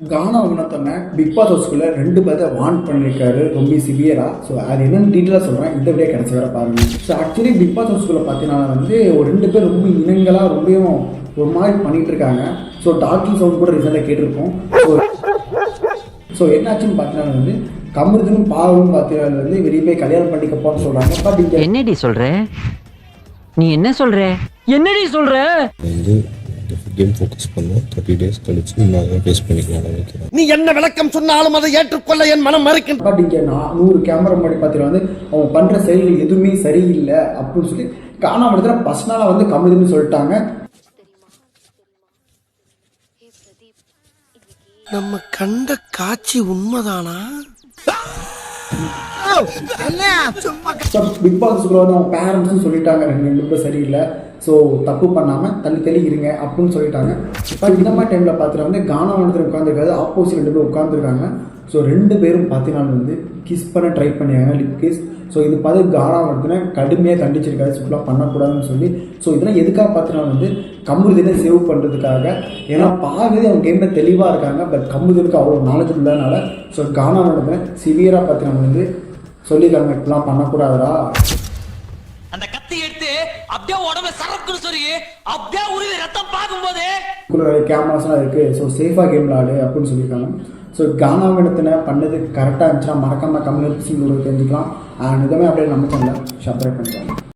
கானா குணத்தனை big Boss ஹவுஸ்குள்ள ரெண்டு பேர்த்த warn பண்ணியிருக்காரு ரொம்ப சிவியரா ஸோ அது என்னன்னு டீட்டெயிலாக சொல்கிறேன் இந்த வீடியோ கிடச்சி வர பாருங்க. ஸோ ஆக்சுவலி பிக் பாஸ் ஹவுஸ்குள்ள பார்த்தீங்கன்னா வந்து ஒரு ரெண்டு பேர் ரொம்ப இனங்களாக ரொம்பவும் ஒரு மாதிரி பண்ணிட்டு இருக்காங்க. ஸோ டாக்கிங் சவுண்ட் கூட ரீசெண்டாக கேட்டிருக்கோம் ஸோ ஸோ என்னாச்சுன்னு பார்த்தீங்கன்னா வந்து கமருதனும் பாவலும் பார்த்தீங்கன்னா வந்து வெளியே போய் கல்யாணம் பண்ணிக்க போன்னு சொல்கிறாங்க பட் என்னடி சொல்ற? நீ என்ன சொல்ற? என்னடி சொல்ற? வந்து கேம் ஃபோக்கஸ் பண்ணோம் தேர்ட்டி டேஸ் கழிச்சு நான் ஃபேஸ் பண்ணிக்கலாம் நினைக்கிறேன் நீ என்ன விளக்கம் சொன்னாலும் அதை ஏற்றுக்கொள்ள என் மனம் மறுக்கின்ற பட் இங்கே நான் நூறு கேமரா முன்னாடி பார்த்தீங்கன்னா வந்து அவன் பண்ணுற செயல்கள் எதுவுமே சரியில்லை அப்படின்னு சொல்லி காணாம இடத்துல நாளாக வந்து கமருதுன்னு சொல்லிட்டாங்க. நம்ம கண்ட காட்சி உண்மைதானா? பிக் வந்து அவங்க பேரண்ட்ஸும் சொல்லிட்டாங்க. ரெண்டு ரெண்டு சரியில்லை. ஸோ தப்பு பண்ணாமல் தள்ளி தள்ளி இருங்க அப்படின்னு சொல்லிட்டாங்க. இப்போ இந்த மாதிரி டைமில் பார்த்துட்டு வந்து கானா ஒருத்தர் உட்காந்துருக்காது ஆப்போசிட் ரெண்டு பேர் உட்காந்துருக்காங்க ஸோ ரெண்டு பேரும் பார்த்தீங்கன்னா வந்து கிஸ் பண்ண ட்ரை பண்ணியாங்க லிப் கிஸ் ஸோ இது பார்த்து கானா ஒருத்தனை கடுமையாக கண்டிச்சிருக்காரு சுற்றுலா பண்ணக்கூடாதுன்னு சொல்லி. ஸோ இதெல்லாம் எதுக்காக பார்த்தீங்கன்னா வந்து கமுதினை சேவ் பண்ணுறதுக்காக ஏன்னா பார்க்கவே அவங்க கேமில் தெளிவாக இருக்காங்க. பட் கமுதினுக்கு அவ்வளோ நாலேஜ் இல்லாதனால ஸோ கானா ஒருத்தனை சிவியராக பார்த்தீங்கன்னா வந்து சொல்லியிருக்காங்க இப்படிலாம் பண்ணக்கூடாதுடா. எடுத்து அப்படியே உடம்புல சரக்குன்னு சொல்லி அப்படியே உருவி ரத்தம் பார்க்கும்போது கேமராஸ்லாம் இருக்கு. ஸோ சேஃபாக கேம் விளாடு அப்படின்னு சொல்லியிருக்காங்க. ஸோ கானா விடத்தின பண்ணது கரெக்டாக இருந்துச்சுன்னா மறக்காம கம்யூனிட்டி தெரிஞ்சுக்கலாம். அண்ட் இதுவுமே அப்படியே நம்ம சேனலை சப்ஸ்கிரைப் பண்ணிக்கலாம்